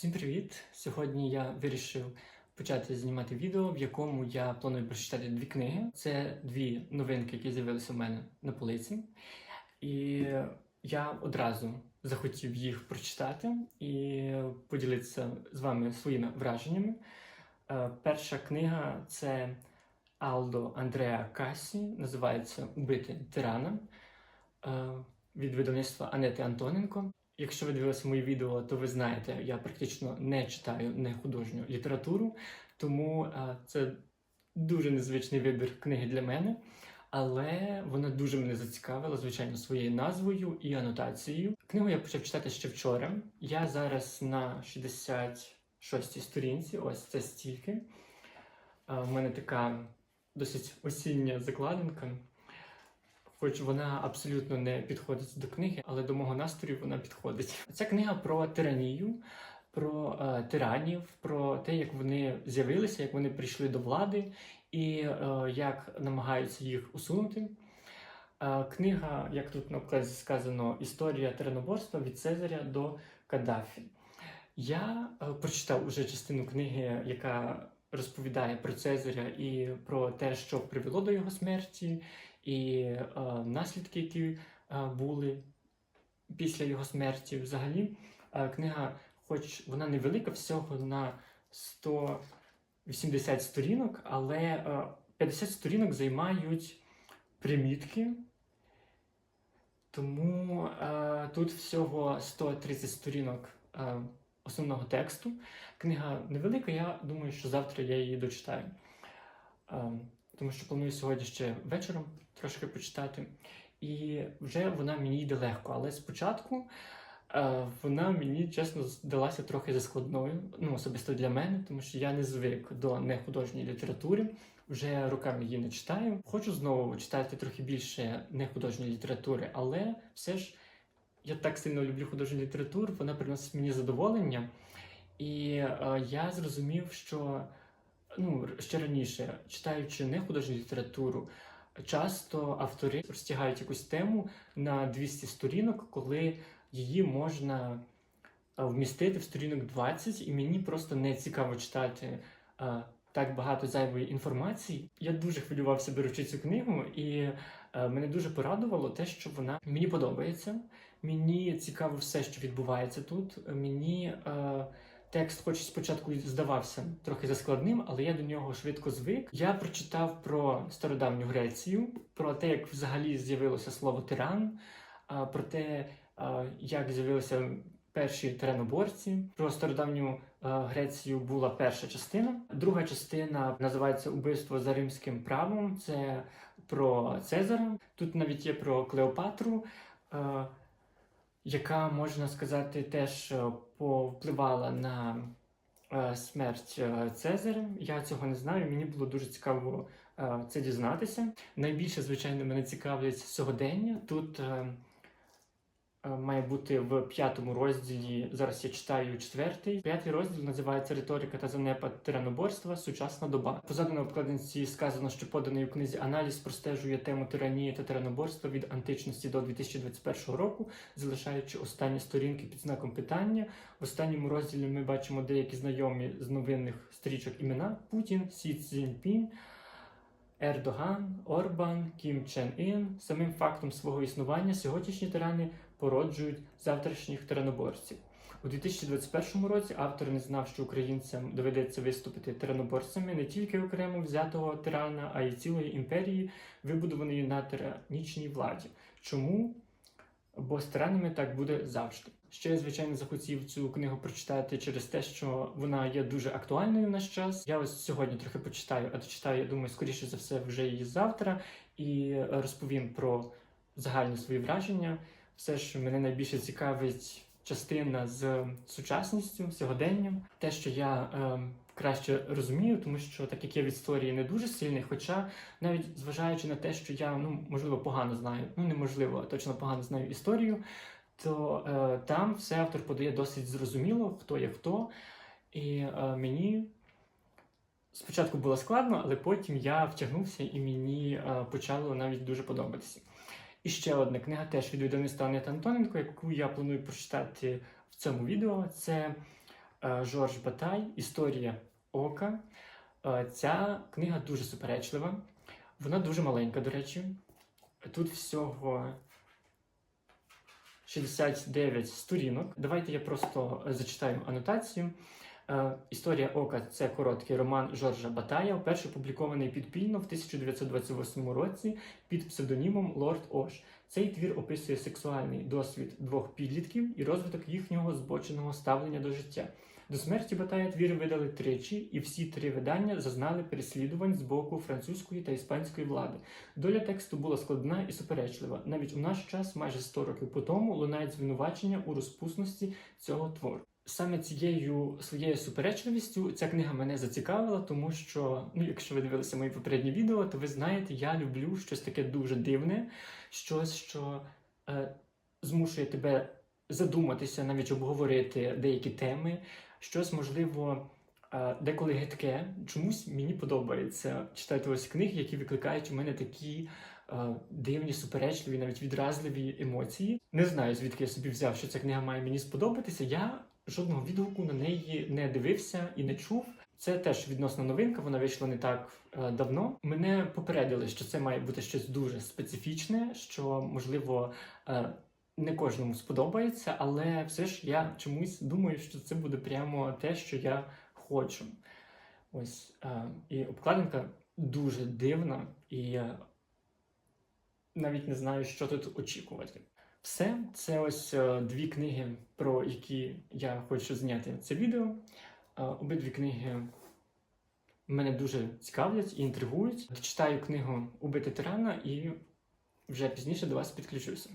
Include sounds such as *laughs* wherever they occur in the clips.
Всім привіт! Сьогодні я вирішив почати знімати відео, в якому я планую прочитати дві книги. Це дві новинки, які з'явилися в мене на полиці. І я одразу захотів їх прочитати і поділитися з вами своїми враженнями. Е, Перша книга це Алдо Андреа Касі, називається Убити тирана е, від видавництва Анети Антоненко. Якщо ви дивилися мої відео, то ви знаєте, я практично не читаю не художню літературу, тому е, це дуже незвичний вибір книги для мене. Але вона дуже мене зацікавила, звичайно, своєю назвою і анотацією. Книгу я почав читати ще вчора. Я зараз на 66-й сторінці, ось це стільки. Е, В мене така досить осіння закладинка. Хоч вона абсолютно не підходить до книги, але до мого настрою вона підходить. Ця книга про тиранію, про е, тиранів, про те, як вони з'явилися, як вони прийшли до влади і е, як намагаються їх усунути. Е, книга, як тут на сказано, історія тираноборства від Цезаря до Каддафі. Я е, прочитав уже частину книги, яка розповідає про Цезаря і про те, що привело до його смерті і е, наслідки, які е, були після його смерті. Взагалі, е, книга, хоч вона невелика, всього на 180 сторінок, але е, 50 сторінок займають примітки. Тому е, тут всього 130 сторінок е, основного тексту. Книга невелика, я думаю, що завтра я її дочитаю. Е, тому що планую сьогодні ще вечором трошки почитати. І вже вона мені йде легко, але спочатку е, вона мені чесно здалася трохи заскладною, ну особисто для мене, тому що я не звик до нехудожньої літератури, вже роками її не читаю. Хочу знову читати трохи більше нехудожньої літератури, але все ж я так сильно люблю художню літературу, вона приносить мені задоволення. І е, я зрозумів, що ну, ще раніше, читаючи не художню літературу, часто автори розтягають якусь тему на 200 сторінок, коли її можна вмістити в сторінок 20, і мені просто не цікаво читати так багато зайвої інформації. Я дуже хвилювався, беручи цю книгу, і а, мене дуже порадувало те, що вона мені подобається. Мені цікаво все, що відбувається тут. Мені е, текст, хоч спочатку здавався трохи заскладним, але я до нього швидко звик. Я прочитав про стародавню Грецію, про те, як взагалі з'явилося слово тиран, про те, як з'явилися перші тираноборці. Про стародавню Грецію була перша частина. Друга частина називається Убивство за римським правом. Це про Цезара. Тут навіть є про Клеопатру. Яка можна сказати теж е, повпливала на е, смерть е, Цезаря. Я цього не знаю. Мені було дуже цікаво це дізнатися. Найбільше, звичайно, мене цікавлять сьогодення. Тут має бути в п'ятому розділі. Зараз я читаю четвертий. П'ятий розділ називається Риторика та занепад тираноборства. Сучасна доба. Позаду на обкладинці сказано, що поданий у книзі аналіз простежує тему тиранії та тираноборства від античності до 2021 року, залишаючи останні сторінки під знаком питання. В останньому розділі ми бачимо деякі знайомі з новинних стрічок імена: Путін, Сі Цзіньпінь. Ердоган, Орбан, Кім Чен Ін самим фактом свого існування сьогоднішні тирани породжують завтрашніх тираноборців. У 2021 році автор не знав, що українцям доведеться виступити тираноборцями не тільки окремо взятого тирана, а й цілої імперії, вибудованої на тиранічній владі. Чому? Бо з тиранами так буде завжди. Ще я, звичайно, захотів цю книгу прочитати через те, що вона є дуже актуальною в наш час. Я ось сьогодні трохи почитаю, а дочитаю, я думаю, скоріше за все, вже її завтра, і розповім про загальні свої враження. Все ж мене найбільше цікавить частина з сучасністю, сьогоденням, те, що я е, краще розумію, тому що так як я від історії не дуже сильний, хоча навіть зважаючи на те, що я ну можливо погано знаю, ну неможливо, а точно погано знаю історію, то е, там все автор подає досить зрозуміло, хто є хто. І е, мені спочатку було складно, але потім я втягнувся і мені е, почало навіть дуже подобатися. І ще одна книга теж від видавництва Анети Антоненко, яку я планую прочитати в цьому відео. Це е, Жорж Батай Історія ока. Е, Ця книга дуже суперечлива. Вона дуже маленька, до речі. Тут всього 69 сторінок. Давайте я просто е, зачитаю анотацію. Е, Історія ока це короткий роман Жоржа Батая, вперше опублікований підпільно в 1928 році під псевдонімом Лорд Ош. Цей твір описує сексуальний досвід двох підлітків і розвиток їхнього збоченого ставлення до життя. До смерті Батая твір видали тричі, і всі три видання зазнали переслідувань з боку французької та іспанської влади. Доля тексту була складна і суперечлива. Навіть у наш час, майже 100 років по тому, лунають звинувачення у розпусності цього твору. Саме цією своєю суперечливістю ця книга мене зацікавила, тому що, ну, якщо ви дивилися мої попередні відео, то ви знаєте, я люблю щось таке дуже дивне, щось, що е, змушує тебе задуматися, навіть обговорити деякі теми, щось можливо. е, Деколи гидке, чомусь мені подобається читати ось книги, які викликають у мене такі е, дивні, суперечливі, навіть відразливі емоції. Не знаю, звідки я собі взяв, що ця книга має мені сподобатися. Я жодного відгуку на неї не дивився і не чув. Це теж відносно новинка, вона вийшла не так е, давно. Мене попередили, що це має бути щось дуже специфічне, що можливо е, не кожному сподобається, але все ж я чомусь думаю, що це буде прямо те, що я хочу. Ось е, і обкладинка дуже дивна, і е, навіть не знаю, що тут очікувати. Все, це ось е, дві книги, про які я хочу зняти це відео. Е, Обидві книги мене дуже цікавлять і інтригують. Читаю книгу Убити тирана і вже пізніше до вас підключуся.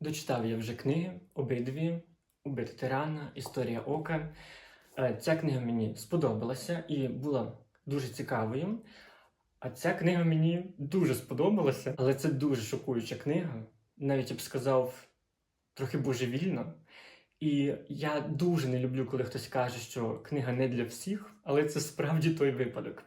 Дочитав я вже книги, обидві, Убити тирана, Історія ока. Е, Ця книга мені сподобалася і була дуже цікавою. А ця книга мені дуже сподобалася, але це дуже шокуюча книга. Навіть я б сказав, трохи божевільна. І я дуже не люблю, коли хтось каже, що книга не для всіх, але це справді той випадок.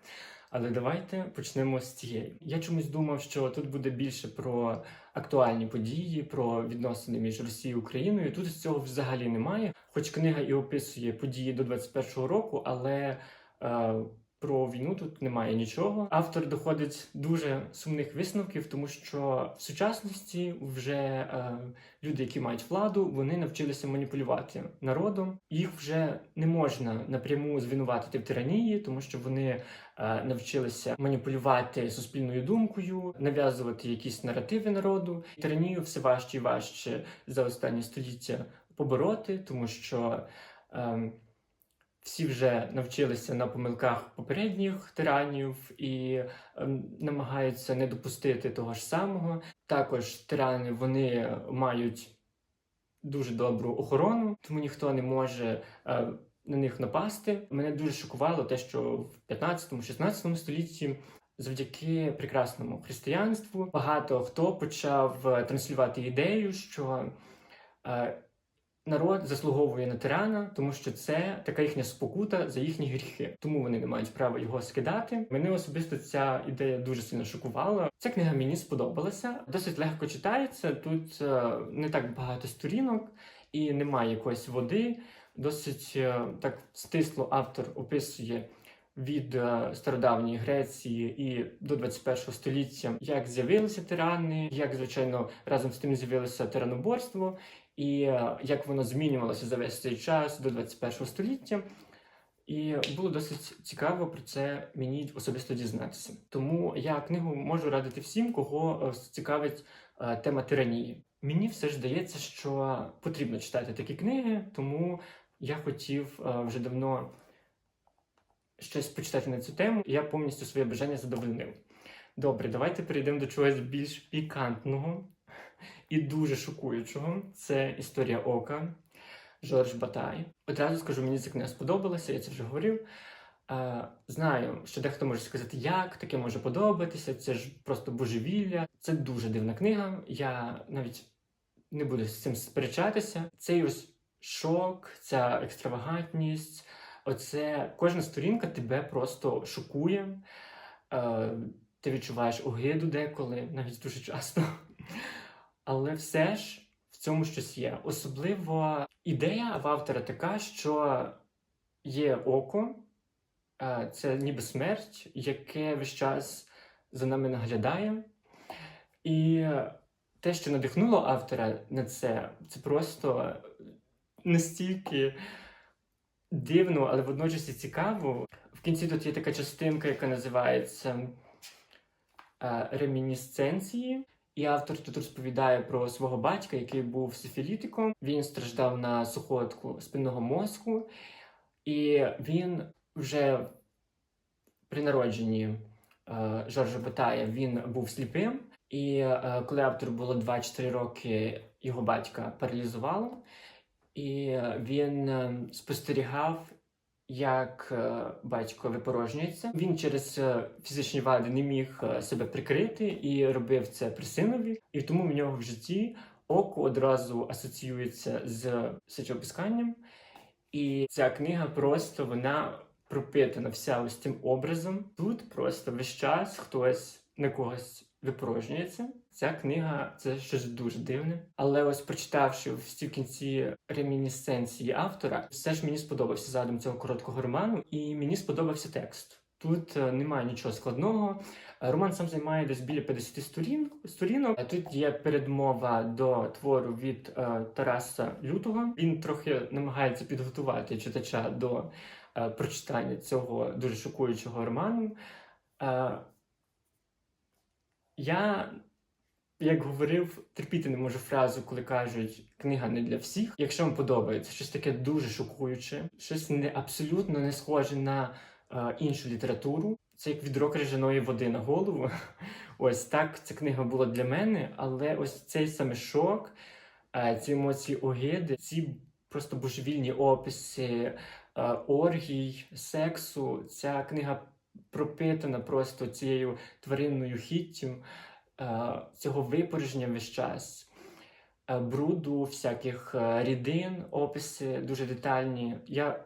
Але давайте почнемо з цієї. Я чомусь думав, що тут буде більше про актуальні події, про відносини між Росією і Україною. Тут цього взагалі немає. Хоч книга і описує події до 21-го року, але е, про війну тут немає нічого. Автор доходить дуже сумних висновків, тому що в сучасності вже е, люди, які мають владу, вони навчилися маніпулювати народом. Їх вже не можна напряму звинуватити в тиранії, тому що вони навчилися маніпулювати суспільною думкою, нав'язувати якісь наративи народу. Тиранію все важче і важче за останні століття побороти, тому що. Е, всі вже навчилися на помилках попередніх тиранів і ем, намагаються не допустити того ж самого. Також тирани вони мають дуже добру охорону, тому ніхто не може е, на них напасти. Мене дуже шокувало те, що в 15-16 столітті. Завдяки прекрасному християнству багато хто почав е, транслювати ідею, що е, народ заслуговує на тирана, тому що це така їхня спокута за їхні гріхи. Тому вони не мають права його скидати. Мене особисто ця ідея дуже сильно шокувала. Ця книга мені сподобалася. Досить легко читається. Тут е, не так багато сторінок і немає якоїсь води. Досить е, так стисло автор описує. Від е, стародавньої Греції і до 21 століття, як з'явилися тирани, як звичайно разом з тим з'явилося тираноборство, і е, як воно змінювалося за весь цей час до 21 століття. І було досить цікаво про це мені особисто дізнатися. Тому я книгу можу радити всім, кого цікавить тема тиранії. Мені все ж здається, що потрібно читати такі книги, тому я хотів е, вже давно щось почитати на цю тему, і я повністю своє бажання задовольнив. Добре, давайте перейдемо до чогось більш пікантного. і дуже шокуючого. Це історія Ока Жорж Батай. Одразу скажу, мені ця книга сподобалася, я це вже говорив. Е, Знаю, що дехто може сказати, як таке може подобатися, це ж просто божевілля. Це дуже дивна книга. Я навіть не буду з цим сперечатися. Цей ось шок, ця екстравагантність, оце кожна сторінка тебе просто шокує. Е, Ти відчуваєш огиду деколи, навіть дуже часто. Але все ж в цьому щось є. Особливо ідея в автора така, що є око, е, це ніби смерть, яке весь час за нами наглядає. І те, що надихнуло автора на це, це просто настільки дивно, але водночас і цікаво. В кінці тут є така частинка, яка називається е, ремінісценції. І автор тут розповідає про свого батька, який був сифілітиком. Він страждав на сухотку спинного мозку, і він вже при народженні е, Жоржа Батая він був сліпим. І е, коли автору було 2-4 роки, його батька паралізувало, і він е, спостерігав, як е, батько випорожнюється. Він через е, фізичні вади не міг себе прикрити і робив це при синові. І тому в нього в житті око одразу асоціюється з сечописканням. І ця книга просто вона пропитана вся ось цим образом. Тут просто весь час хтось на когось випорожнюється. Ця книга це щось дуже дивне. Але ось прочитавши всі в кінці ремінісценції автора, все ж мені сподобався задум цього короткого роману, і мені сподобався текст. Тут е, немає нічого складного. Роман сам займає десь біля 50 сторін, сторінок. Тут є передмова до твору від е, Тараса Лютого. Він трохи намагається підготувати читача до е, прочитання цього дуже шокуючого роману. Е, я, як говорив, терпіти не можу фразу, коли кажуть книга не для всіх. Якщо вам подобається щось таке дуже шокуюче, щось не абсолютно не схоже на е, іншу літературу. Це як відро крижаної води на голову. *laughs* Ось так ця книга була для мене, але ось цей саме шок, е, ці емоції огиди, ці просто божевільні описи е, оргій, сексу. Ця книга пропитана просто цією тваринною хіттю, цього випорожнення весь час, е, бруду, всяких е, рідин, описи дуже детальні. Я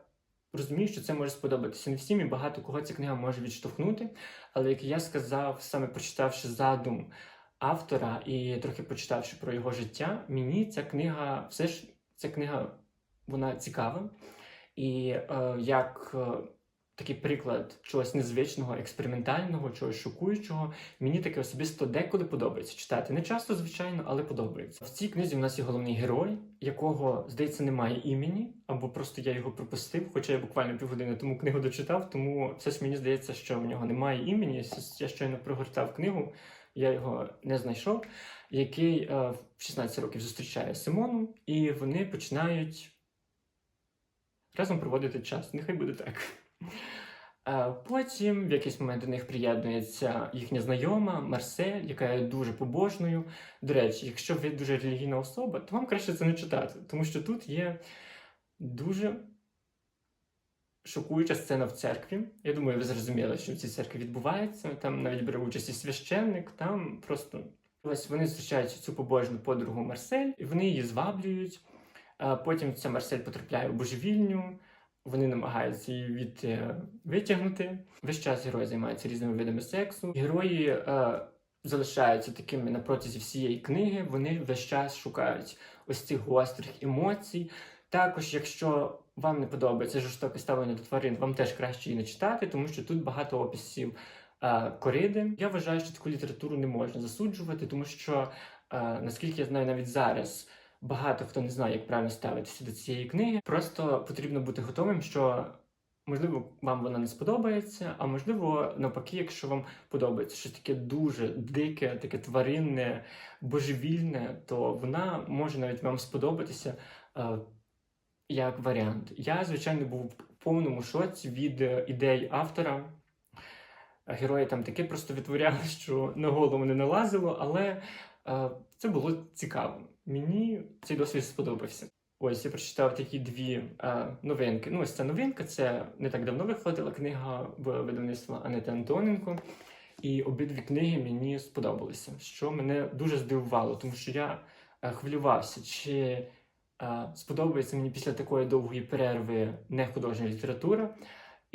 розумію, що це може сподобатися не всім, і багато кого ця книга може відштовхнути. Але як я сказав, саме прочитавши задум автора і трохи почитавши про його життя, мені ця книга все ж ця книга вона цікава. І е, як е, такий приклад чогось незвичного, експериментального, чогось шокуючого, мені таке особисто деколи подобається читати. Не часто, звичайно, але подобається. В цій книзі в нас є головний герой, якого, здається, немає імені, або просто я його пропустив, хоча я буквально півгодини тому книгу дочитав, тому все ж мені здається, що в нього немає імені. Я щойно прогортав книгу, я його не знайшов, який е, в 16 років зустрічає Симону, і вони починають разом проводити час. Нехай буде так. Е, Потім в якийсь момент до них приєднується їхня знайома Марсель, яка є дуже побожною. До речі, якщо ви дуже релігійна особа, то вам краще це не читати, тому що тут є дуже шокуюча сцена в церкві. Я думаю, ви зрозуміли, що в цій церкві відбувається. Там навіть бере участь і священник, там просто ось вони зустрічають цю побожну подругу Марсель, і вони її зваблюють. Е, Потім ця Марсель потрапляє у божевільню. Вони намагаються її від е, витягнути. Весь час герої займаються різними видами сексу. Герої е, залишаються такими на протязі всієї книги. Вони весь час шукають ось цих гострих емоцій. Також, якщо вам не подобається жорстоке ставлення до тварин, вам теж краще її не читати, тому що тут багато описів е, кориди. Я вважаю, що таку літературу не можна засуджувати, тому що, е, наскільки я знаю, навіть зараз. Багато хто не знає, як правильно ставитися до цієї книги. Просто потрібно бути готовим, що можливо вам вона не сподобається, а можливо, навпаки, якщо вам подобається щось таке дуже дике, таке тваринне, божевільне, то вона може навіть вам сподобатися е, як варіант. Я, звичайно, був в повному шоці від е, ідей автора. Герої там таке просто відтворяли, що на голову не налазило, але Е, Це було цікаво. Мені цей досвід сподобався. Ось я прочитав такі дві е, новинки. Ну, ось ця новинка, це не так давно виходила книга в видавництва Анети Антоненко. І обидві книги мені сподобалися, що мене дуже здивувало, тому що я е, хвилювався, чи е, сподобається мені після такої довгої перерви не художня література.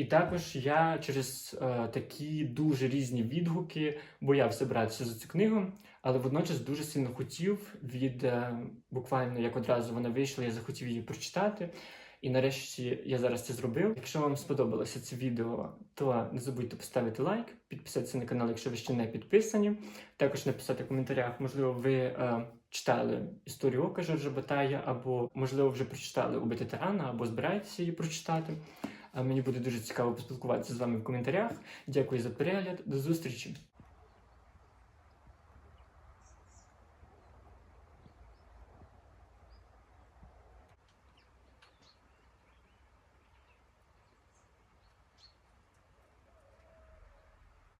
І також я через е, такі дуже різні відгуки боявся братися за цю книгу, але водночас дуже сильно хотів від е, буквально як одразу вона вийшла, я захотів її прочитати. І нарешті я зараз це зробив. Якщо вам сподобалося це відео, то не забудьте поставити лайк, підписатися на канал, якщо ви ще не підписані. Також написати в коментарях, можливо, ви е, читали історію Ока Жоржа Батая, або можливо вже прочитали Убити тирана, або збираєтеся її прочитати. Мені буде дуже цікаво поспілкуватися з вами в коментарях. Дякую за перегляд. До зустрічі!